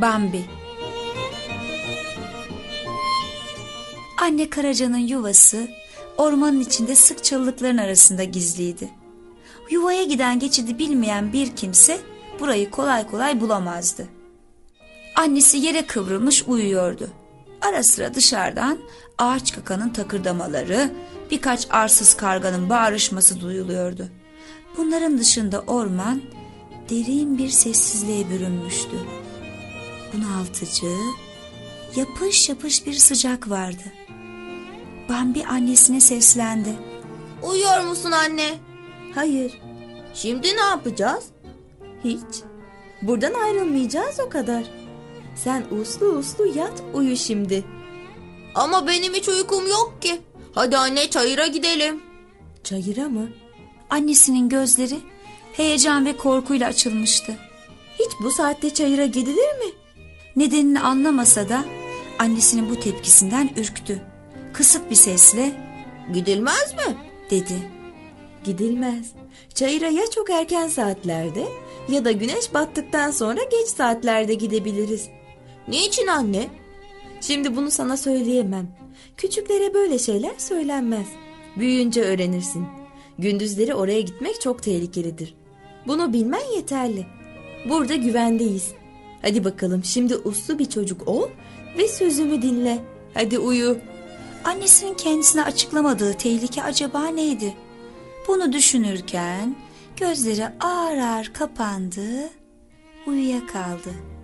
Bambi Anne Karaca'nın yuvası ormanın içinde sık çalılıkların arasında gizliydi. Yuvaya giden geçidi bilmeyen bir kimse burayı kolay kolay bulamazdı. Annesi yere kıvrılmış uyuyordu. Ara sıra dışarıdan ağaç kakanın takırdamaları, birkaç arsız karganın bağrışması duyuluyordu. Bunların dışında orman derin bir sessizliğe bürünmüştü. Bunaltıcı, yapış yapış bir sıcak vardı. Bambi annesine seslendi. Uyuyor musun anne? Hayır, Şimdi ne yapacağız? hiç. Buradan ayrılmayacağız o kadar. Sen uslu uslu yat uyu şimdi. Ama benim hiç uykum yok ki. Hadi anne çayıra gidelim. Çayıra mı? Annesinin gözleri heyecan ve korkuyla açılmıştı. Hiç bu saatte çayıra gidilir mi? Nedenini anlamasa da annesinin bu tepkisinden ürktü. Kısık bir sesle Gidilmez mi? dedi. Gidilmez. Çayıra ya çok erken saatlerde ya da güneş battıktan sonra geç saatlerde gidebiliriz. Niçin anne? Şimdi bunu sana söyleyemem. Küçüklere böyle şeyler söylenmez. Büyüyünce öğrenirsin. Gündüzleri oraya gitmek çok tehlikelidir. Bunu bilmen yeterli. Burada güvendeyiz. Hadi bakalım şimdi uslu bir çocuk ol ve sözümü dinle. Hadi uyu. Annesinin kendisine açıklamadığı tehlike acaba neydi? Bunu düşünürken gözleri ağır ağır kapandı, uyuyakaldı.